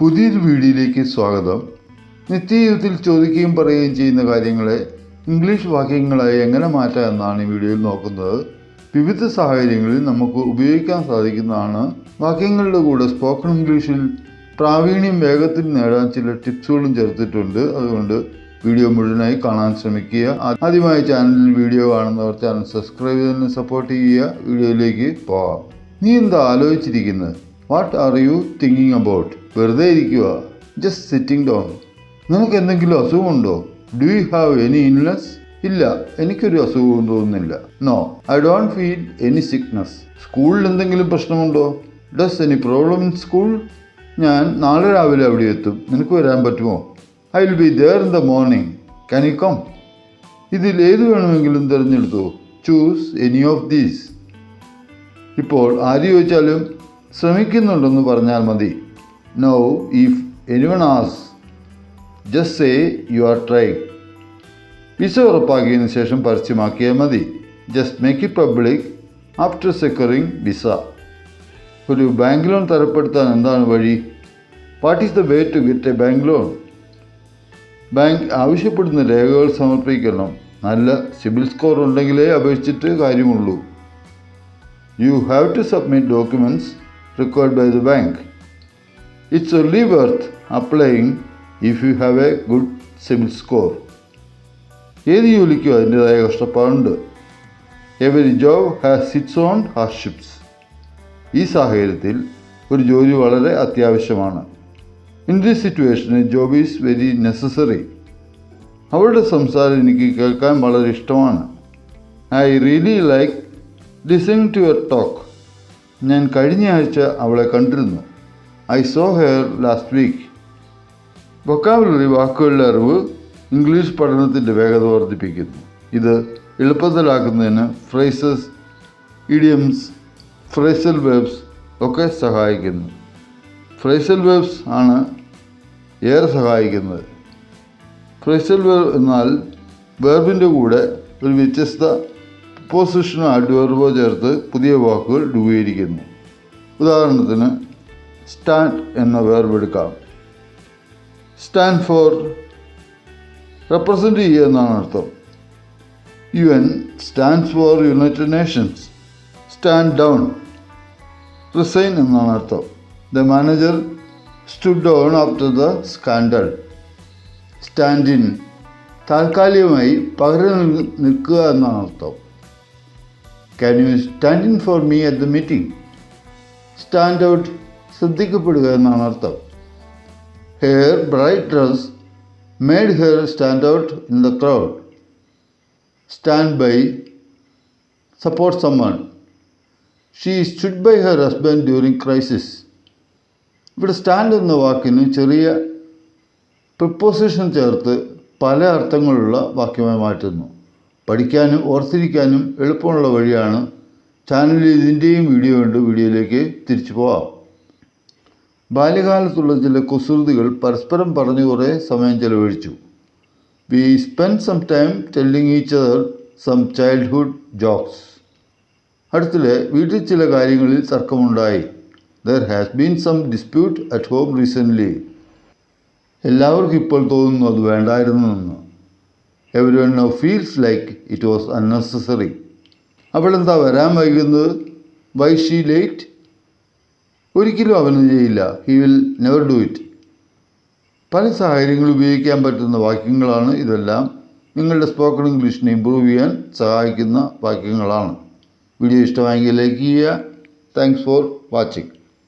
പുതിയൊരു വീഡിയോയിലേക്ക് സ്വാഗതം. നിത്യജീവിതത്തിൽ ചോദിക്കുകയും പറയുകയും ചെയ്യുന്ന കാര്യങ്ങളെ ഇംഗ്ലീഷ് വാക്യങ്ങളായി എങ്ങനെ മാറ്റാം എന്നാണ് ഈ വീഡിയോയിൽ നോക്കുന്നത്. വിവിധ സാഹചര്യങ്ങളിൽ നമുക്ക് ഉപയോഗിക്കാൻ സാധിക്കുന്നതാണ് വാക്യങ്ങളുടെ കൂടെ സ്പോക്കൺ ഇംഗ്ലീഷിൽ പ്രാവീണ്യം വേഗത്തിൽ നേടാൻ ചില ടിപ്സുകളും ചേർത്തിട്ടുണ്ട്. അതുകൊണ്ട് വീഡിയോ മുഴുവനായി കാണാൻ ശ്രമിക്കുക. ആദ്യമായി ചാനലിൽ വീഡിയോ കാണുന്നവർ ചാനൽ സബ്സ്ക്രൈബ് ചെയ്യുന്ന സപ്പോർട്ട് ചെയ്യുക. വീഡിയോയിലേക്ക് പോകാം നീ എന്താ ആലോചിച്ചിരിക്കുന്നത് what are you thinking about വെറുതെ ഇരിക്കുക. ജസ്റ്റ് സിറ്റിംഗ് ഡൗൺ നിനക്ക് എന്തെങ്കിലും അസുഖമുണ്ടോ? ഡു യു ഹാവ് എനി ഇൻലെസ് ഇല്ല എനിക്കൊരു അസുഖവും തോന്നുന്നില്ല. No I don't feel any sickness സ്കൂളിൽ എന്തെങ്കിലും പ്രശ്നമുണ്ടോ? Does any problem in school ഞാൻ നാളെ രാവിലെ അവിടെ എത്തും. നിനക്ക് വരാൻ പറ്റുമോ? I will be there in the morning can you come ഇതിൽ ഏത് വേണമെങ്കിലും തിരഞ്ഞെടുത്തു. ചൂസ് എനി ഓഫ് ദീസ് ഇപ്പോൾ ആര് ചോദിച്ചാലും ശ്രമിക്കുന്നുണ്ടെന്ന് പറഞ്ഞാൽ മതി. No if anyone as just say you are try visa ഉറപ്പാക്കിയതിന് ശേഷം പരസ്യമാക്കിയാൽ മതി. Just make it public after securing visa. ഒരു ബാങ്ക് ലോൺ തരപ്പെടുത്താൻ എന്താണ് വഴി? What is the way to get a bank loan bank ആവശ്യപ്പെടുന്ന രേഖകൾ സമർപ്പിക്കണം. നല്ല സിബിൽ സ്കോർ ഉണ്ടെങ്കിലേ അപേക്ഷിച്ചിട്ട് കാര്യമുള്ളൂ. You have to submit documents required by the bank. It's only worth applying if you have a good CIBIL score ഏത് ജോലിക്കും അതിന്റെതായ കഷ്ടപ്പാടുണ്ട്. Every job has its own hardships ഈ സാഹചര്യത്തിൽ ഒരു ജോലി വളരെ അത്യാവശ്യമാണ്. In this situation job is very necessary അവളുടെ സംസാരം എനിക്ക് കേൾക്കാൻ വളരെ ഇഷ്ടമാണ്. I really like listen to your talk ഞാൻ കഴിഞ്ഞ ആഴ്ച അവളെ കണ്ടിരുന്നു. I saw her last week vocabulary വാക്കുകളുടെ അറിവ് ഇംഗ്ലീഷ് പഠനത്തിന്റെ വേഗത വർദ്ധിപ്പിക്കുന്നു. ഇത് എളുപ്പത്തിലാക്കുന്നതിന് ഫ്രേസസ് ഇഡിയംസ് ഫ്രേസൽ വേബ്സ് ഒക്കെ സഹായിക്കുന്നു. ഫ്രേസൽ വേബ്സ് ആണ് ഏറെ സഹായിക്കുന്നത്. ഫ്രേസൽ വേബ് എന്നാൽ വേർബിന്റെ കൂടെ ഒരു വ്യത്യസ്ത പൊസിഷനോ അഡ്വർബോ ചേർത്ത് പുതിയ വാക്കുകൾ രൂപീകരിക്കുന്നു. ഉദാഹരണത്തിന് സ്റ്റാൻഡ് എന്ന വേർപെടുക്കാം സ്റ്റാൻഡ് ഫോർ റെപ്രസെന്റ് ചെയ്യുക എന്നാണ് അർത്ഥം. U N stand for United Nations stand down resign എന്നാണ് അർത്ഥം. The manager stood down after the scandal stand in താൽക്കാലികമായി പകരം നിൽക്കുക എന്നാണ് അർത്ഥം. Can you stand in for me at the meeting stand out ശ്രദ്ധിക്കപ്പെടുക എന്നാണ് അർത്ഥം. Her bright dress made her stand out in the crowd stand by support summon she stood by her husband during crisis ഇവിടെ stand എന്ന വാക്കിന് ചെറിയ preposition ചേർത്ത് പല അർത്ഥങ്ങളുള്ള വാക്യമായി മാറ്റുന്നു. പഠിക്കാനും ഓർത്തിരിക്കാനും എളുപ്പമുള്ള വഴിയാണ് ചാനലിൽ ഇതിന്റെയും വീഡിയോ ഉണ്ട്. വീഡിയോയിലേക്ക് തിരിച്ചു പോവാം. ബാല്യകാലത്തുള്ള ചില കുസൃതികൾ പരസ്പരം പറഞ്ഞു കുറേ സമയം ചെലവഴിച്ചു. We spend some time telling each other some childhood jokes അടുത്തിടെ വീട്ടിൽ ചില കാര്യങ്ങളിൽ തർക്കമുണ്ടായി. There has been some dispute at home recently എല്ലാവർക്കും ഇപ്പോൾ തോന്നുന്നു അത് വേണ്ടായിരുന്നെന്ന് every one now feels like it was unnecessary അവളെന്താ വരാൻ വൈകുന്നത്? വൈ ഷീ ലേറ്റ് ഒരിക്കലും അവന് ചെയ്യില്ല. He will never do it പല സാഹചര്യങ്ങളിൽ ഉപയോഗിക്കാൻ പറ്റുന്ന വാക്യങ്ങളാണ് ഇതെല്ലാം. നിങ്ങളുടെ സ്പോക്കൺ ഇംഗ്ലീഷിനെ ഇമ്പ്രൂവ് ചെയ്യാൻ സഹായിക്കുന്ന വാക്യങ്ങളാണ്. വീഡിയോ ഇഷ്ടമായെങ്കിൽ ലൈക്ക് ചെയ്യുക. Thanks for watching